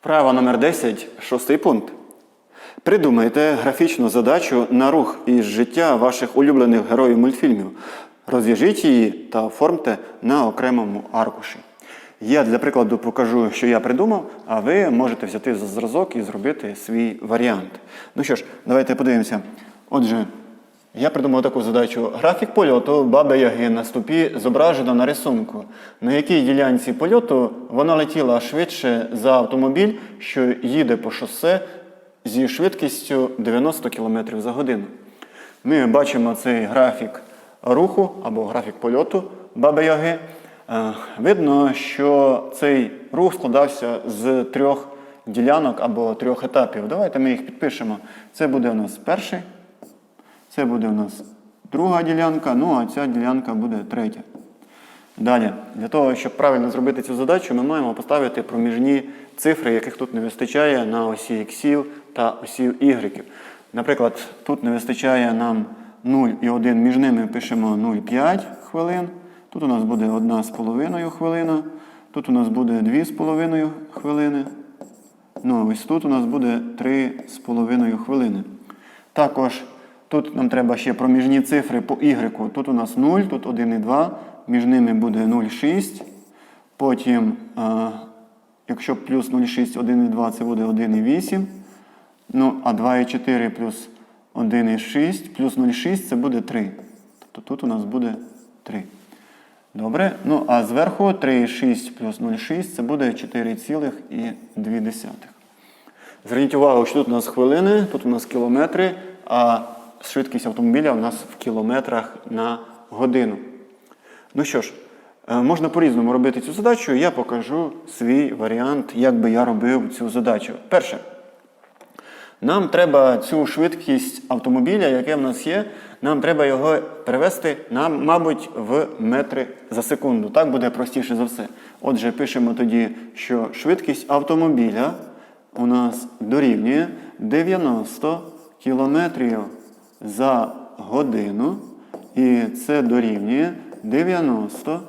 Вправа номер 10, шостий пункт. Придумайте графічну задачу на рух із життя ваших улюблених героїв мультфільмів. Розв'яжіть її та оформте на окремому аркуші. Я для прикладу покажу, що я придумав, а ви можете взяти за зразок і зробити свій варіант. Ну що ж, давайте подивимося. Отже, я придумав таку задачу. Графік польоту баби Яги на ступі зображено на рисунку, на якій ділянці польоту вона летіла швидше за автомобіль, що їде по шосе зі швидкістю 90 км за годину. Ми бачимо цей графік руху або графік польоту баби Яги. Е, Видно, що цей рух складався з трьох ділянок або трьох етапів. Давайте ми їх підпишемо. Це буде у нас перший. Це буде у нас друга ділянка, ну а ця ділянка буде третя. Далі, для того, щоб правильно зробити цю задачу, ми маємо поставити проміжні цифри, яких тут не вистачає на осі іксів та осі Y. Наприклад, тут не вистачає нам 0 і 1, між ними пишемо 0,5 хвилин. Тут у нас буде 1,5 хвилина. Тут у нас буде 2,5 хвилини. Ну, ось тут у нас буде 3,5 хвилини. Також тут нам треба ще проміжні цифри по Y. Тут у нас 0, тут 1,2, між ними буде 0,6. Потім, а, якщо плюс 0,6, 1,2 це буде 1,8. Ну, а 2,4 плюс 1,6 плюс 0,6 це буде 3. Тобто тут у нас буде 3. Добре. Ну, а зверху 3,6 плюс 0,6 це буде 4,2. Зверніть увагу, що тут у нас хвилини, тут у нас кілометри, а швидкість автомобіля у нас в кілометрах на годину. Ну що ж, е, можна по-різному робити цю задачу. Я покажу свій варіант, як би я робив цю задачу. Перше, нам треба цю швидкість автомобіля, яке в нас є, нам треба його перевести, нам, мабуть, в метри за секунду. Так буде простіше за все. Отже, пишемо тоді, що швидкість автомобіля у нас дорівнює 90 км за годину. І це дорівнює 90.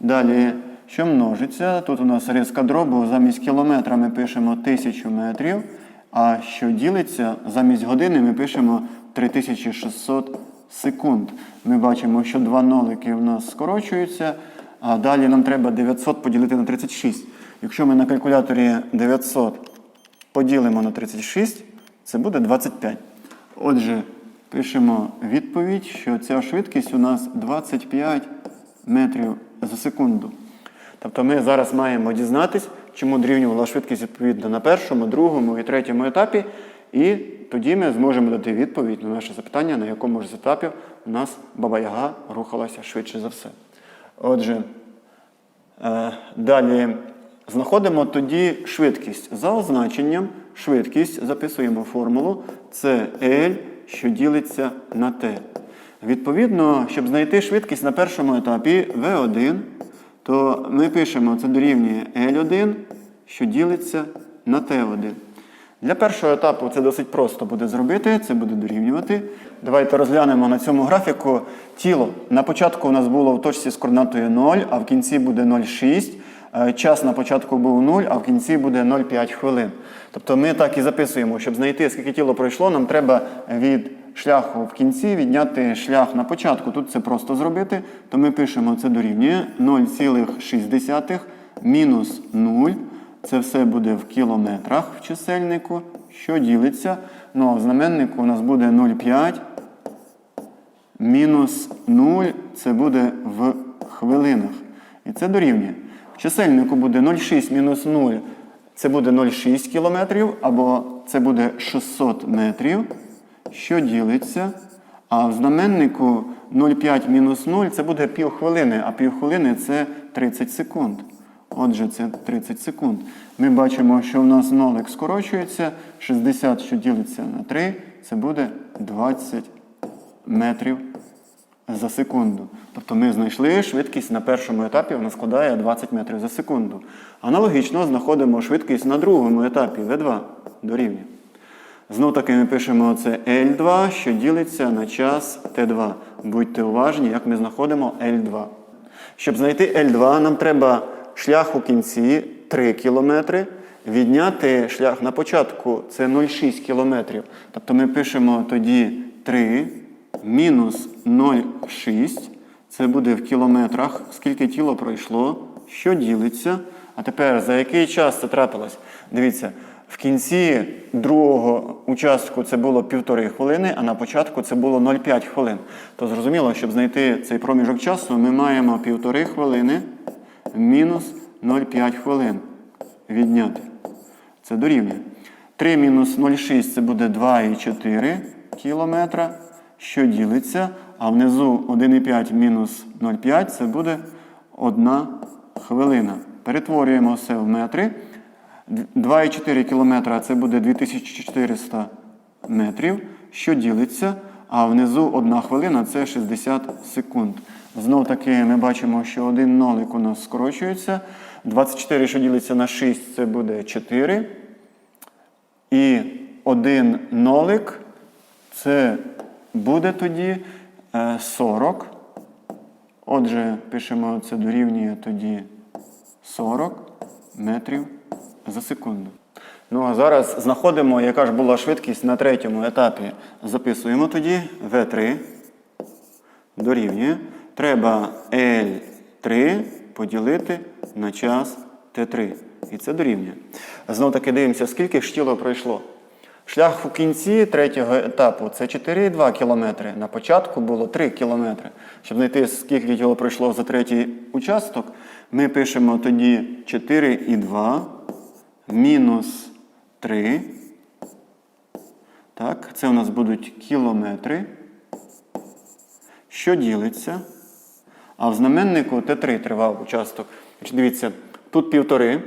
Далі, що множиться? Тут у нас риска дробу, замість кілометра ми пишемо 1000 метрів. А що ділиться, замість години ми пишемо 3600 секунд. Ми бачимо, що два нолики в нас скорочуються, а далі нам треба 900 поділити на 36. Якщо ми на калькуляторі 900 поділимо на 36, це буде 25. Отже, пишемо відповідь, що ця швидкість у нас 25 метрів за секунду. Тобто ми зараз маємо дізнатись, чому дорівнювала швидкість відповідно на першому, другому і третьому етапі. І тоді ми зможемо дати відповідь на наше запитання, на якому ж з етапів у нас Баба Яга рухалася швидше за все. Отже, е, далі знаходимо тоді швидкість. За означенням швидкість записуємо формулу. Це L, що ділиться на T. Відповідно, щоб знайти швидкість на першому етапі V1, то ми пишемо це дорівнює L1, що ділиться на T1. Для першого етапу це досить просто буде зробити, це буде дорівнювати. Давайте розглянемо на цьому графіку тіло. На початку у нас було в точці з координатою 0, а в кінці буде 0,6. Е, Час на початку був 0, а в кінці буде 0,5 хвилин. Тобто ми так і записуємо, щоб знайти, скільки тіло пройшло, нам треба від шляху в кінці відняти шлях на початку. Тут це просто зробити, то ми пишемо це дорівнює 0,6 мінус 0. Це все буде в кілометрах в чисельнику, що ділиться. Ну а в знаменнику у нас буде 0,5 мінус 0 це буде в хвилинах. І це дорівнює. В чисельнику буде 0,6 мінус 0, це буде 0,6 кілометрів, або це буде 600 метрів, що ділиться. А в знаменнику 0,5 мінус 0 це буде півхвилини, а півхвилини це 30 секунд. Отже, це 30 секунд. Ми бачимо, що в нас нолик скорочується, 60, що ділиться на 3, це буде 20 метрів за секунду. Тобто ми знайшли швидкість на першому етапі, вона складає 20 метрів за секунду. Аналогічно знаходимо швидкість на другому етапі V2 дорівнює. Знов таки ми пишемо це L2, що ділиться на час T2. Будьте уважні, як ми знаходимо L2. Щоб знайти L2, нам треба шлях у кінці 3 км відняти шлях на початку це 0,6 кілометрів. Тобто ми пишемо тоді 3 мінус 0,6. Це буде в кілометрах, скільки тіло пройшло, що ділиться. А тепер за який час це трапилось? Дивіться, в кінці другого участку це було півтори хвилини, а на початку це було 0,5 хвилин. То зрозуміло, щоб знайти цей проміжок часу, ми маємо півтори хвилини мінус 0,5 хвилин відняти. Це дорівнює. 3 мінус 0,6 це буде 2,4 кілометра, що ділиться, а внизу 1,5 мінус 0,5 це буде 1 хвилина. Перетворюємо все в метри. 2,4 кілометра це буде 2400 метрів, що ділиться, а внизу 1 хвилина це 60 секунд. Знов таки ми бачимо, що один нолик у нас скорочується. 24, що ділиться на 6, це буде 4. І один нолик це буде тоді е, 40. Отже, пишемо це дорівнює тоді 40 метрів за секунду. Ну а зараз знаходимо, яка ж була швидкість на третьому етапі. Записуємо тоді V3 дорівнює. Треба L3 поділити на час T3. І це дорівнює. Знов таки дивимося, скільки ж тіло пройшло. Шлях у кінці третього етапу це 4,2 кілометри. На початку було 3 кілометри. Щоб знайти, скільки тіло пройшло за третій участок, ми пишемо тоді 4,2 мінус 3. Так, це у нас будуть кілометри. Що ділиться? А в знаменнику Т3 тривав участок. Дивіться, тут півтори.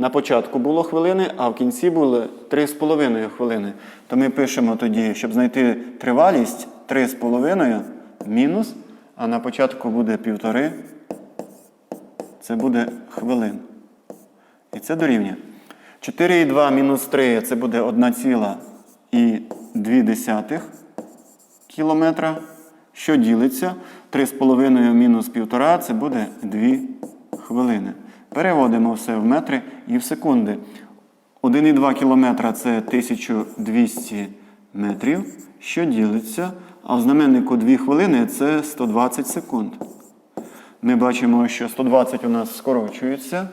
На початку було хвилини, а в кінці були 3,5 хвилини. То ми пишемо тоді, щоб знайти тривалість 3,5 мінус, а на початку буде півтори. Це буде хвилин. І це дорівнює. 4,2 мінус 3 це буде 1,2 кілометра. Що ділиться? 3,5 мінус 1,5 це буде 2 хвилини. Переводимо все в метри і в секунди. 1,2 кілометра це 1200 метрів. Що ділиться? А в знаменнику 2 хвилини це 120 секунд. Ми бачимо, що 120 у нас скорочується.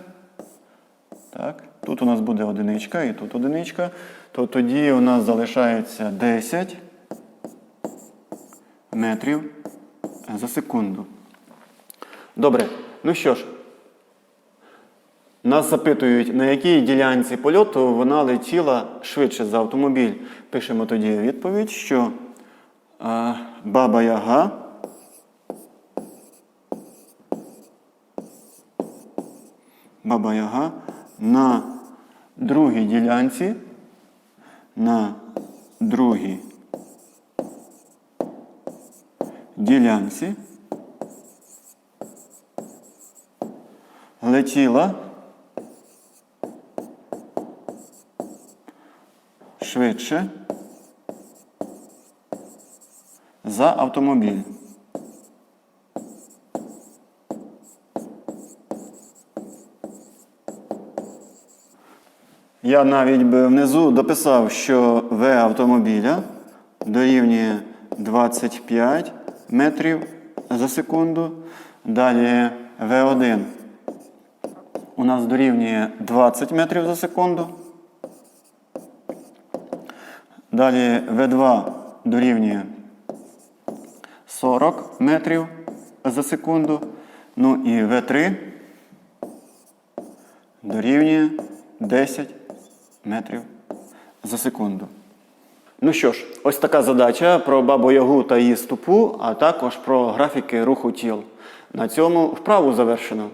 Так. Тут у нас буде одиничка і тут одиничка. То тоді у нас залишається 10 метрів за секунду. Добре. Ну що ж, нас запитують, на якій ділянці польоту вона летіла швидше за автомобіль. Пишемо тоді відповідь, що е, Баба Яга Баба Яга на другій ділянці, на другій ділянці летіла швидше за автомобіль. Я навіть би внизу дописав, що В автомобіля дорівнює 25 метрів за секунду. Далі В1 у нас дорівнює 20 метрів за секунду. Далі В2 дорівнює 40 метрів за секунду. Ну і В3 дорівнює 10 метрів за секунду. Ну що ж, ось така задача про бабу Ягу та її стопу, а також про графіки руху тіл. На цьому вправу завершено.